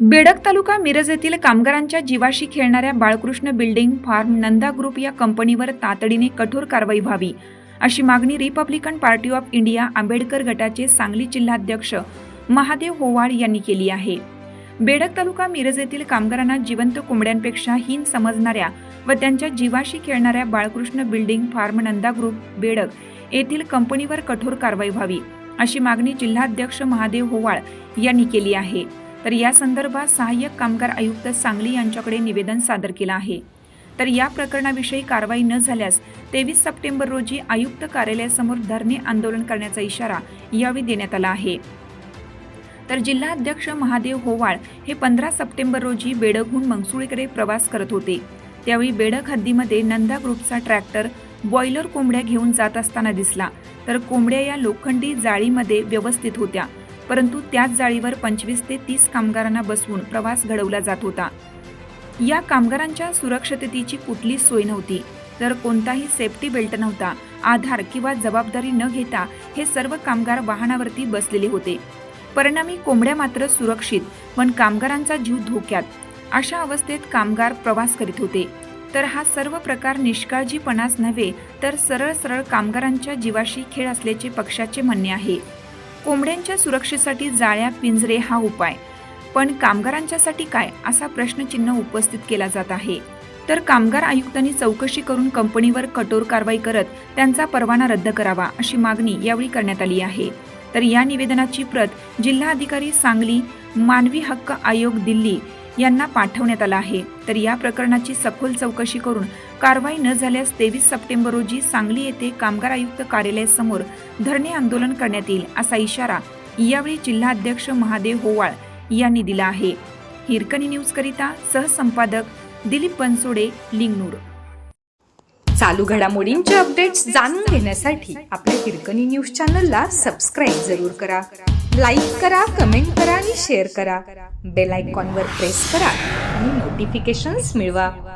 बेडक तालुका मिरज येथील कामगारांच्या जीवाशी खेळणाऱ्या Balkrishna building farm Nanda group या कंपनीवर तातडीने कठोर कारवाई व्हावी. अशी मागणी Republican party of India Ambedkar गटाचे सांगली जिल्हाध्यक्ष महादेव होवाळ यांनी केली आहे. बेडक तालुका मिरज येथील कामगारांना जिवंत कोंबड्यांपेक्षा हीन समजणाऱ्या व त्यांच्या जीवाशी खेळणाऱ्या Balkrishna building farm Nanda group Bedag येथील कंपनीवर कठोर कारवाई व्हावी अशी मागणी जिल्हाध्यक्ष महादेव होवाळ यांनी केली आहे. तर या संदर्भात सहाय्यक कामगार आयुक्त सांगली यांच्याकडे निवेदन सादर केलं आहे. तर या प्रकरणाविषयी कारवाई न झाल्यास तेवीस सप्टेंबर रोजी आयुक्त कार्यालयासमोर धरणे आंदोलन करण्याचा इशारा यावेळी देण्यात आला आहे. तर जिल्हाध्यक्ष महादेव होवाळ हे पंधरा सप्टेंबर रोजी बेडकहून मंगसुळीकडे प्रवास करत होते. त्यावेळी बेडग हद्दीमध्ये नंदा ग्रुपचा ट्रॅक्टर बॉयलर कोंबड्या घेऊन जात असताना दिसला. तर कोंबड्या या लोखंडी जाळीमध्ये व्यवस्थित होत्या परंतु त्याच जाळीवर पंचवीस ते तीस कामगारांना बसवून प्रवास घडवला जात होता. या कामगारांच्या सुरक्षिततेची कुठली सोय नव्हती. तर कोणताही सेफ्टी बेल्ट नव्हता. आधार किंवा जबाबदारी न घेता हे सर्व कामगार वाहनावरती बसलेले होते. परिणामी कोंबड्या मात्र सुरक्षित पण कामगारांचा जीव धोक्यात. अशा अवस्थेत कामगार प्रवास करीत होते. तर हा सर्व प्रकार निष्काळजीपणाच नव्हे तर सरळ सरळ कामगारांच्या जीवाशी खेळ असल्याचे पक्षाचे म्हणणे आहे. कोंबड्यांच्या सुरक्षेसाठी जाळ्या पिंजरे हा उपाय. पण कामगारांच्यासाठी काय असा प्रश्नचिन्ह उपस्थित केला जात आहे. तर कामगार आयुक्तांनी चौकशी करून कंपनीवर कठोर कारवाई करत त्यांचा परवाना रद्द करावा अशी मागणी यावेळी करण्यात आली आहे. तर या निवेदनाची प्रत जिल्हाधिकारी सांगली मानवी हक्क आयोग दिल्ली यांना पाठवण्यात आला आहे. तर या प्रकरणाची सखोल चौकशी करून कारवाई न झाल्यास तेवीस सप्टेंबर रोजी सांगली येथे कामगार आयुक्त कार्यालयासमोर धरणे आंदोलन करण्यात येईल असा इशारा यावेळी जिल्हाध्यक्ष महादेव होवाळ यांनी दिला आहे. हिरकणी न्यूजकरिता सहसंपादक दिलीप बनसोडे लिंगनूर. चालू घडामोडींचे अपडेट्स जाणून घेण्यासाठी आपल्या हिरकणी न्यूज चॅनलला सबस्क्राईब जरूर करा. लाईक करा कमेंट करा आणि शेअर करा. बेल आयकॉनवर प्रेस करा आणि नोटिफिकेशन्स मिळवा.